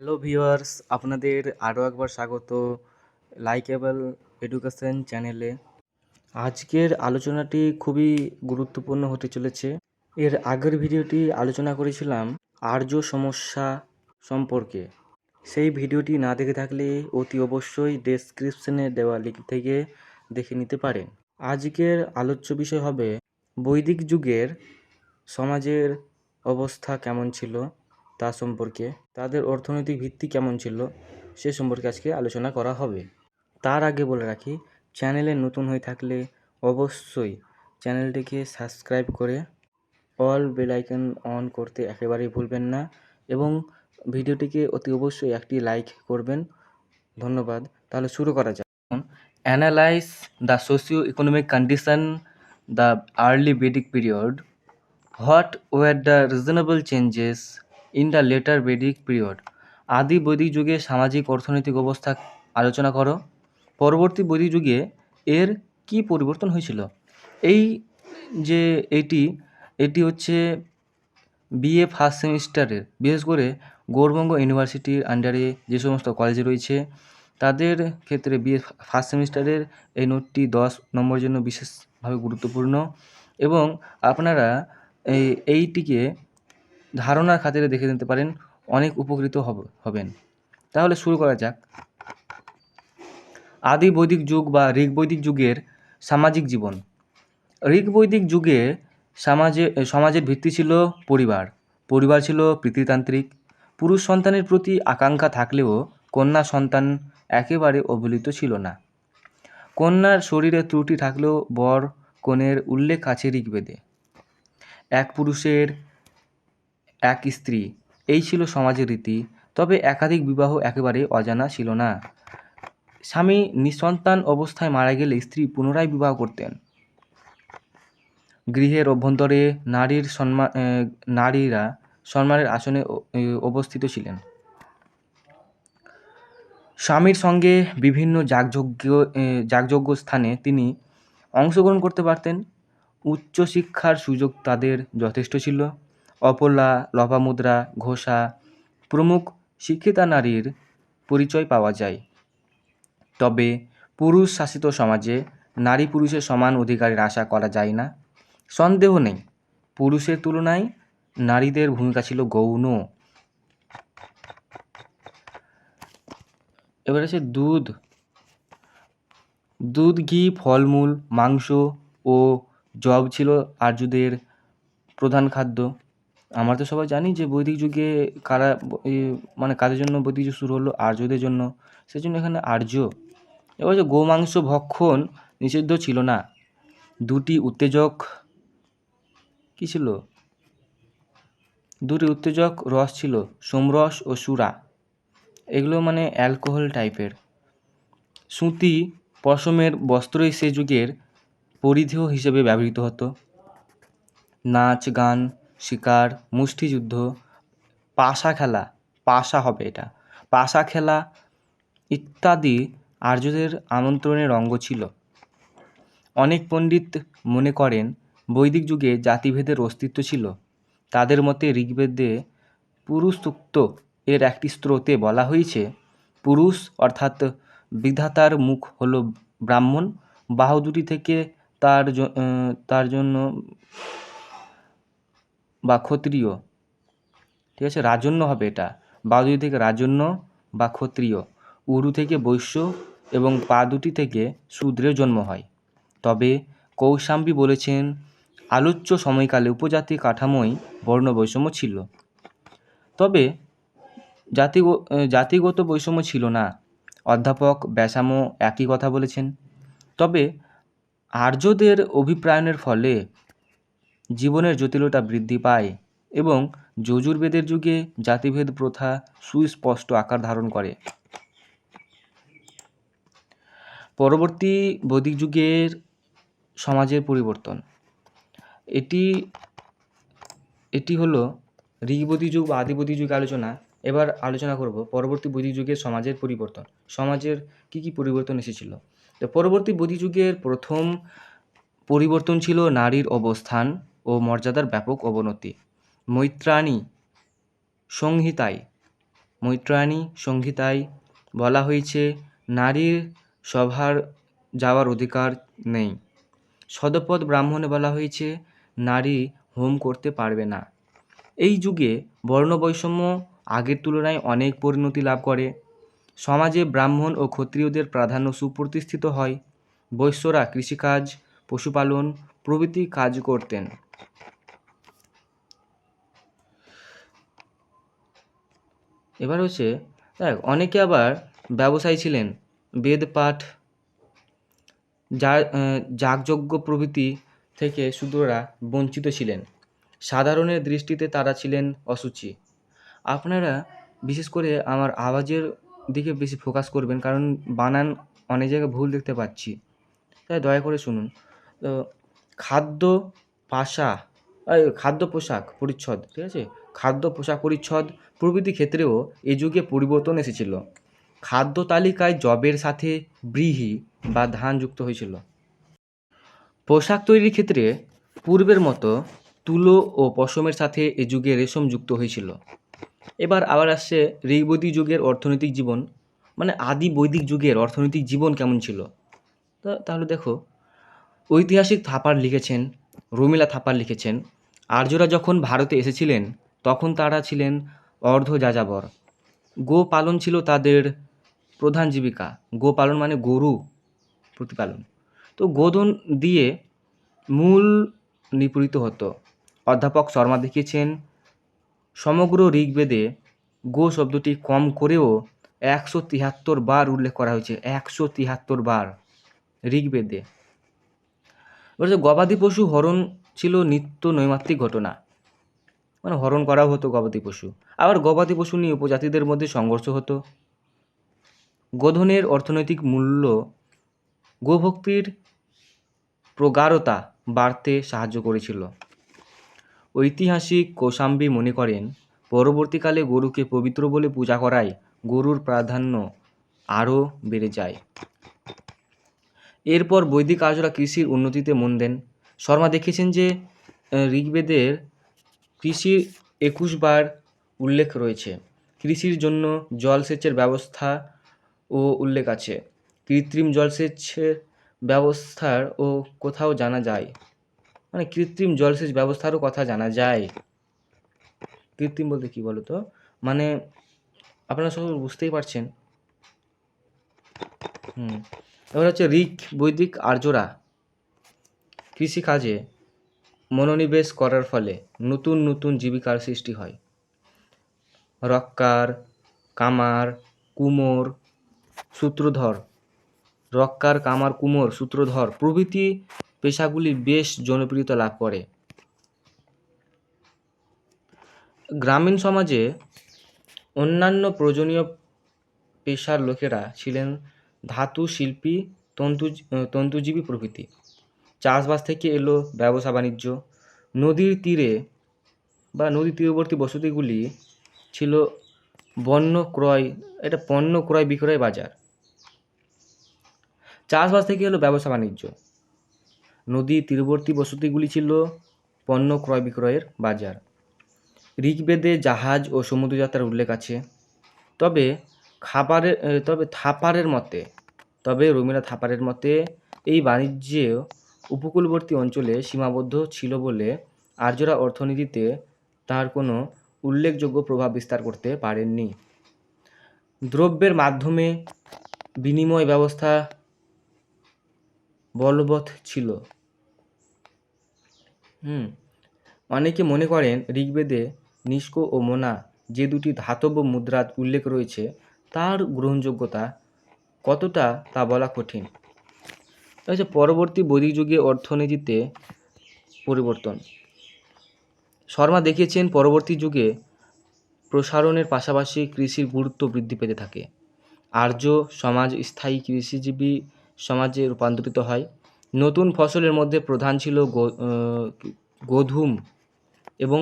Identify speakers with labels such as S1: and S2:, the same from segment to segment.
S1: Hello viewers, আপনাদের আরও একবার স্বাগত লাইকেবল এডুকেশন চ্যানেলে। আজকের আলোচনাটি খুবই গুরুত্বপূর্ণ হতে চলেছে। এর আগের ভিডিওটি আলোচনা করেছিলাম আর্য সমস্যা সম্পর্কে। সেই ভিডিওটি না দেখে থাকলে অতি অবশ্যই ডেসক্রিপশনে দেওয়া লিঙ্ক থেকে দেখে নিতে পারেন। আজকের আলোচ্য বিষয় হবে বৈদিক যুগের সমাজের অবস্থা কেমন ছিল? তা সম্পর্কে তাদের অর্থনৈতিক ভিত্তি কেমন ছিল সে সম্পর্কে আজকে আলোচনা করা হবে। তার আগে বলে রাখি, চ্যানেলে নতুন হয়ে থাকলে অবশ্যই চ্যানেলটিকে সাবস্ক্রাইব করে অল বেল আইকন অন করতে একেবারেই ভুলবেন না এবং ভিডিওটিকে অতি অবশ্যই একটি লাইক করবেন। ধন্যবাদ। তাহলে শুরু করা যাক। Analyse the socio economic condition the early Vedic period. What were the reasonable changes in the later Vedic period. আদি বৈদিক যুগে সামাজিক অর্থনৈতিক অবস্থা আলোচনা করো। পরবর্তী বৈদিক যুগে এর কি পরিবর্তন হয়েছিল? এই যে এটি এটি হচ্ছে বিএ ফার্স্ট সেমিস্টারের। বিশেষ করে গৌরবঙ্গ ইউনিভার্সিটির আন্ডারে যে সমস্ত কলেজ রয়েছে, তাদের ক্ষেত্রে বিএ ফার্স্ট সেমিস্টারের এই নোটটি দশ নম্বরের জন্য বিশেষভাবে গুরুত্বপূর্ণ। এবং আপনারা এই, এইটিকে ধারণার খাতিরে দেখে নিতে পারেন অনেক উপকৃত হবেন। তাহলে শুরু করা যাক। আদি বৈদিক যুগ বা ঋগ বৈদিক যুগের সামাজিক জীবন। ঋগ বৈদিক যুগে সমাজে, সমাজের ভিত্তি ছিল পরিবার। পরিবার ছিল পিতৃতান্ত্রিক। পুরুষ সন্তানের প্রতি আকাঙ্ক্ষা থাকলেও কন্যা সন্তান একেবারে অবহেলিত ছিল না। কন্যার শরীরে ত্রুটি থাকলেও বর, কনের উল্লেখ আছে ঋগ্বেদে। এক পুরুষের এক স্ত্রী। এই ছিল সমাজের রীতি, তবে একাধিক বিবাহ একেবারে অজানা ছিল না। স্বামী নিঃসন্তান অবস্থায় মারা গেলে স্ত্রী পুনরায় বিবাহ করতেন। গৃহের অভ্যন্তরে নারীর সম্মান নারীরা সম্মানের আসনে অবস্থিত ছিলেন। স্বামীর সঙ্গে বিভিন্ন যাগযজ্ঞ যাগযজ্ঞ স্থানে তিনি অংশগ্রহণ করতে পারতেন। উচ্চশিক্ষার সুযোগ তাদের যথেষ্ট ছিল। অপলা লপামুদ্রা ঘোষা প্রমুখ শিক্ষিতা নারীর পরিচয় পাওয়া যায়। তবে পুরুষ শাসিত সমাজে নারী পুরুষের সমান অধিকারের আশা করা যায় না। সন্দেহ নেই, পুরুষের তুলনায় নারীদের ভূমিকা ছিল গৌণ। এবার আছে দুধ। দুধ, ঘি, ফলমূল, মাংস ও জব ছিল আর্যদের প্রধান খাদ্য। আমরা তো সবাই জানি যে বৈদিক যুগে কারা মানে কাদের জন্য বৈদিক যুগ শুরু হলো? আর্যদের জন্য। সেই জন্য এখানে আর্য। এবার যে গোমাংস ভক্ষণ নিষিদ্ধ ছিল না। দুটি উত্তেজক কী ছিল? দুটি উত্তেজক রস ছিল, সোমরস ও সুরা। এগুলো মানে অ্যালকোহল টাইপের। সুতি পশমের বস্ত্রই সে যুগের পরিধেয় হিসেবে ব্যবহৃত হতো। নাচ, গান শিকার, মুষ্টিযুদ্ধ, পাশা খেলা, পাশা হবে এটা। পাশা খেলা ইত্যাদি আর্যদের আমন্ত্রণের অঙ্গ ছিল। অনেক পণ্ডিত মনে করেন, বৈদিক যুগে জাতিভেদের অস্তিত্ব ছিল। তাদের মতে ঋগ্বেদে পুরুষ সূক্ত এর একটি স্রোতে বলা হয়েছে, পুরুষ অর্থাৎ বিধাতার মুখ হল ব্রাহ্মণ, বাহু দুটি থেকে তার তার জন্য বা ক্ষত্রিয়। ঠিক আছে? রাজন্য হবে এটা। বাহু দুটি থেকে রাজন্য বা ক্ষত্রিয়। উরু থেকে বৈশ্য এবং পা দুটি থেকে শূদ্রের জন্ম হয়। তবে কৌশাম্বী বলেছেন, আলোচ্য সময়কালে উপজাতি কাঠামোয় বর্ণ বৈষম্য ছিল। তবে জাতি জাতিগত বৈষম্য ছিল না। অধ্যাপক ব্যাসামো একই কথা বলেছেন। তবে আর্যদের অভিপ্রায়নের ফলে জীবনের জটিলতা বৃদ্ধি পায় এবং যজুর্বেদের যুগে জাতিভেদ প্রথা সুস্পষ্ট আকার ধারণ করে। পরবর্তী বৈদিক যুগের সমাজের পরিবর্তন। এটি এটি হলো ঋগ্বৈদিক যুগ বা আদিবৈদিক যুগ আলোচনা। এবার আলোচনা করব পরবর্তী বৈদিক যুগের সমাজের পরিবর্তন। সমাজের কী কী পরিবর্তন এসেছিল? তো পরবর্তী বৈদিক যুগের প্রথম পরিবর্তন ছিল নারীর অবস্থান। ও মর্যাদার ব্যাপক অবনতি। মৈত্রাণী সংহিতায় মৈত্রাণী সংহিতায় বলা হয়েছে, নারীর সভার যাওয়ার অধিকার নেই। সদপদ ব্রাহ্মণে বলা হয়েছে, নারী হোম করতে পারবে না। এই যুগে বর্ণ বৈষম্য আগের তুলনায় অনেক পরিণতি লাভ করে। সমাজে ব্রাহ্মণ ও ক্ষত্রিয়দের প্রাধান্য সুপ্রতিষ্ঠিত হয়। বৈশ্যরা কৃষিকাজ, পশুপালন প্রভৃতি কাজ করতেন। এবার হচ্ছে, দেখ, অনেকে আবার ব্যবসায়ী ছিলেন, বেদ পাঠ, যা যাগযজ্ঞ প্রভৃতি থেকে শূদ্ররা বঞ্চিত ছিলেন। সাধারণের দৃষ্টিতে তারা ছিলেন অসুচি। আপনারা বিশেষ করে আমার আওয়াজের দিকে বেশি ফোকাস করবেন, কারণ বানান অনেক জায়গায় ভুল দেখতে পাচ্ছি। তাই দয়া করে শুনুন। তো, খাদ্য পাশা খাদ্য পোশাক পরিচ্ছদ, ঠিক আছে? খাদ্য পোশাক পরিচ্ছদ প্রভৃতি ক্ষেত্রেও এ যুগে পরিবর্তন এসেছিল। খাদ্য তালিকায় জবের সাথে ব্রিহি বা ধান যুক্ত হয়েছিল। পোশাক তৈরির ক্ষেত্রে পূর্বের মতো তুলো ও পশমের সাথে এ যুগে রেশম যুক্ত হয়েছিল। এবার আবার আসছে ঋগ্বৈদিক যুগের অর্থনৈতিক জীবন মানে আদি বৈদিক যুগের অর্থনৈতিক জীবন কেমন ছিল? তা, তাহলে দেখো, ঐতিহাসিক থাপার লিখেছেন, রমিলা থাপার লিখেছেন, আর্যরা যখন ভারতে এসেছিলেন তখন তারা ছিলেন অর্ধ যাযাবর। গো পালন ছিল তাদের প্রধান জীবিকা। গো পালন মানে গরু প্রতিপালন। তো গোধন দিয়ে মূল নিপীড়িত হতো। অধ্যাপক শর্মা দেখিয়েছেন, সমগ্র ঋগ্বেদে গো শব্দটি কম করেও একশো তিয়াত্তর বার উল্লেখ করা হয়েছে, একশো তিয়াত্তর বার ঋগ্বেদে। গবাদি পশু হরণ ছিল নিত্য নৈমাত্রিক ঘটনা। মানে হরণ করাও হতো গবাদি পশু। আবার গবাদি পশু নিয়ে উপজাতিদের মধ্যে সংঘর্ষ হতো। গোধনের অর্থনৈতিক মূল্য, গোভক্তির প্রগাঢ়তা বাড়তে সাহায্য করেছিল। ঐতিহাসিক কৌশাম্বী মনে করেন, পরবর্তীকালে গরুকে পবিত্র বলে পূজা করায় গরুর প্রাধান্য আরও বেড়ে যায়। এরপর বৈদিক আর্যরা কৃষির উন্নতিতে মন দেন। শর্মা দেখেছেন যে, ঋগ্বেদের কৃষির একুশ বার উল্লেখ রয়েছে। কৃষির জন্য জলসেচের ব্যবস্থা ও উল্লেখ আছে। কৃত্রিম জলসেচের ব্যবস্থার ও কোথাও জানা যায়। মানে কৃত্রিম জলসেচ ব্যবস্থারও কথা জানা যায়। কৃত্রিম বলতে কি বলো তো মানে আপনারা সব বুঝতেই পারছেন। হুম, এবার হচ্ছে ঋক বৈদিক, আর্যরা কৃষিকাজে মনোনিবেশ করার ফলে নতুন নতুন জীবিকার সৃষ্টি হয়। রক্কার, কামার, কুমোর, সূত্রধর। রক্কার, কামার, কুমোর, সূত্রধর প্রভৃতি পেশাগুলি বেশ জনপ্রিয়তা লাভ করে। গ্রামীণ সমাজে অন্যান্য প্রয়োজনীয় পেশার লোকেরা ছিলেন ধাতু শিল্পী তন্তু তন্তুজীবী প্রভৃতি। চাষবাস থেকে এলো ব্যবসা বাণিজ্য। নদীর তীরে বা নদী তীরবর্তী বসতিগুলি ছিল বন্য ক্রয়, এটা পণ্য ক্রয় বিক্রয় বাজার। চাষবাস থেকে এলো ব্যবসা বাণিজ্য। নদী তীরবর্তী বসতিগুলি ছিল পণ্য ক্রয় বিক্রয়ের বাজার। ঋগ্বেদে জাহাজ ও সমুদ্রযাত্রার উল্লেখ আছে। তবে খাবারের তবে থাপারের মতে, তবে রমিলা থাপারের মতে, এই বাণিজ্য উপকূলবর্তী অঞ্চলে সীমাবদ্ধ ছিল বলে আর্যরা অর্থনীতিতে তার কোনো উল্লেখযোগ্য প্রভাব বিস্তার করতে পারেননি। দ্রব্যের মাধ্যমে বিনিময় ব্যবস্থা বলবৎ ছিল। হুম, অনেকে মনে করেন ঋগ্বেদে নিষ্ক ও মোনা যে দুটি ধাতব মুদ্রার উল্লেখ রয়েছে, তার গ্রহণযোগ্যতা কতটা তা বলা কঠিন। হচ্ছে পরবর্তী বৈদিক যুগে অর্থনীতিতে পরিবর্তন। শর্মা দেখিয়েছেন পরবর্তী যুগে প্রসারণের পাশাপাশি কৃষির গুরুত্ব বৃদ্ধি পেতে থাকে। আর্য সমাজ স্থায়ী কৃষিজীবী সমাজে রূপান্তরিত হয়। নতুন ফসলের মধ্যে প্রধান ছিল গোধূম এবং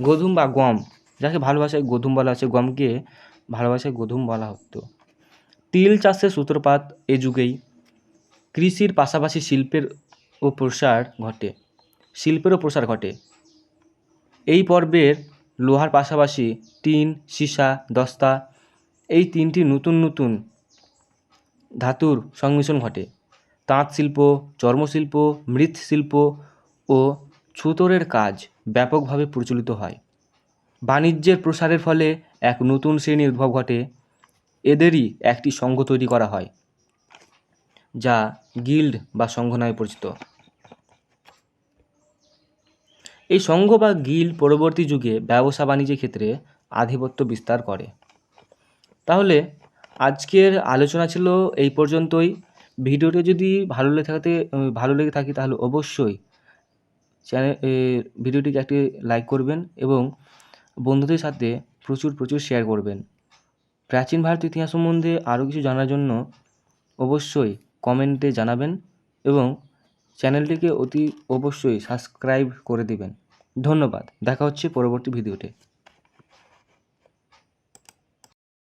S1: গোধূম বা গম। যাকে ভালোবাসায় গোধূম বলা আছে গমকে ভালোবাসায় গোধূম বলা হতো। তিল চাষের সূত্রপাত এ যুগেই। কৃষির পাশাপাশি শিল্পের ও প্রসার ঘটে। শিল্পেরও প্রসার ঘটে। এই পর্বের লোহার পাশাপাশি টিন, সীসা, দস্তা, এই তিনটি নতুন নতুন ধাতুর সংমিশ্রণ ঘটে। তাঁত শিল্প চর্মশিল্প মৃৎশিল্প ও ছুতোরের কাজ ব্যাপকভাবে প্রচলিত হয়। বাণিজ্যের প্রসারের ফলে এক নতুন শ্রেণির উদ্ভব ঘটে। এদেরই একটি সংঘ তৈরি করা হয়। যা গিল্ড বা সংঘ নামে পরিচিত। এই সংঘ বা গিল্ড পরবর্তী যুগে ব্যবসা বাণিজ্যের ক্ষেত্রে আধিপত্য বিস্তার করে। তাহলে আজকের আলোচনা ছিল এই পর্যন্তই। ভিডিওটি যদি ভালো লেগে থাকে, ভালো লেগে থাকে তাহলে অবশ্যই চ্যানেল ভিডিওটিকে একটি লাইক করবেন এবং বন্ধুদের সাথে প্রচুর প্রচুর শেয়ার করবেন। প্রাচীন ভারতীয় ইতিহাস সম্বন্ধে আরও কিছু জানার জন্য অবশ্যই কমেন্টে জানাবেন এবং চ্যানেলটিকে অতি অবশ্যই সাবস্ক্রাইব করে দিবেন। ধন্যবাদ। দেখা হচ্ছে পরবর্তী ভিডিওতে।